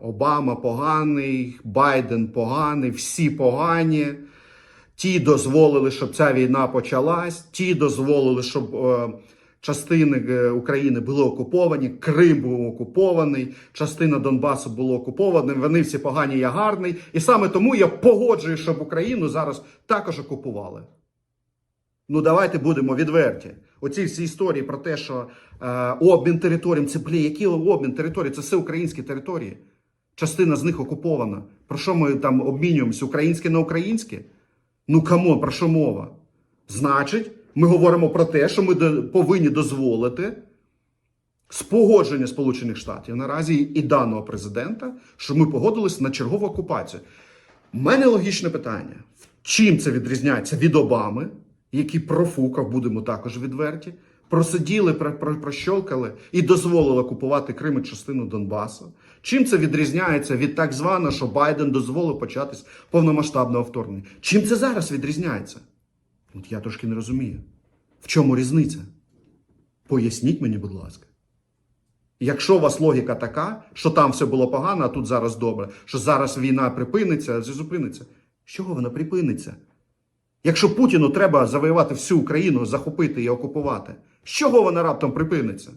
Обама поганий, Байден поганий, всі погані. Ті дозволили, щоб ця війна почалась, ті дозволили, щоб е, частини е, України були окуповані, Крим був окупований, частина Донбасу була окупована. Вони всі погані, я гарний. І саме тому я погоджую, щоб Україну зараз також окупували. Ну, давайте будемо відверті. Оці всі історії про те, що е, обмін територіям, це блі, який обмін територій? Це все українські території. Частина з них окупована. Про що ми там обмінюємося? Українське на українське? Ну камон, про що мова? Значить, ми говоримо про те, що ми повинні дозволити з погодження Сполучених Штатів наразі і даного президента, що ми погодились на чергову окупацію. У мене логічне питання: чим це відрізняється від Обами, який профукав, будемо також відверті, просиділи, про- про- прощолкали і дозволили окупувати Крим і частину Донбасу? Чим це відрізняється від так званого, що Байден дозволив початись повномасштабного вторгнення? Чим це зараз відрізняється? От я трошки не розумію. В чому різниця? Поясніть мені, будь ласка. Якщо у вас логіка така, що там все було погано, а тут зараз добре, що зараз війна припиниться, зупиниться, з чого вона припиниться? Якщо Путіну треба завоювати всю Україну, захопити і окупувати, з чого вона раптом припиниться?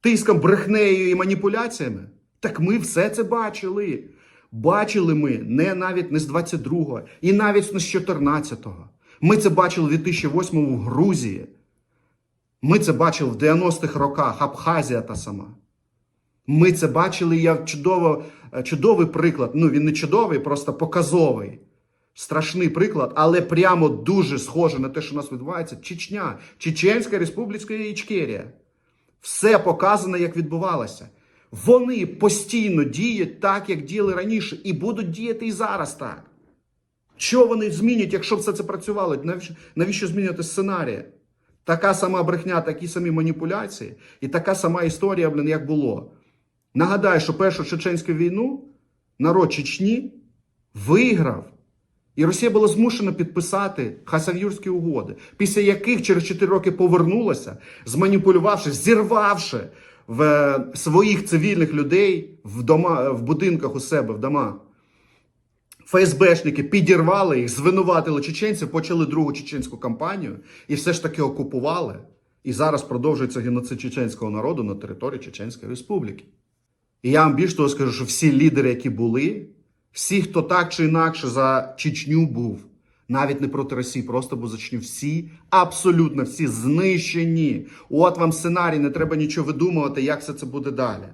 Тиском, брехнею і маніпуляціями? Так ми все це бачили. Бачили ми не навіть не з 22-го і навіть не з 14-го. Ми це бачили в 2008-му в Грузії. Ми це бачили в 90-х роках, Абхазія та сама. Ми це бачили, я чудово, е, чудовий приклад. Ну, він не чудовий, просто показовий. Страшний приклад, але прямо дуже схоже на те, що у нас відбувається. Чечня, Чеченська Республіка Ічкерія. Все показано, як відбувалося. Вони постійно діють так, як діяли раніше, і будуть діяти і зараз так. Що вони змінять, якщо все це працювало? Навіщо, навіщо змінювати сценарії? Така сама брехня, такі самі маніпуляції, і така сама історія, блін, як було. Нагадаю, що першу чеченську війну народ Чечні виграв. І Росія була змушена підписати Хасав'юрські угоди, після яких через 4 роки повернулася, зманіпулювавши, зірвавши в е, своїх цивільних людей в, дома, в будинках у себе, в домах. ФСБшники підірвали їх, звинуватили чеченців, почали другу чеченську кампанію і все ж таки окупували. І зараз продовжується геноцид чеченського народу на території Чеченської Республіки. І я вам більш того скажу, що всі лідери, які були, всі, хто так чи інакше за Чечню був, навіть не проти Росії, просто бо за Чечню, всі, абсолютно всі знищені. От вам сценарій, не треба нічого видумувати, як все це буде далі.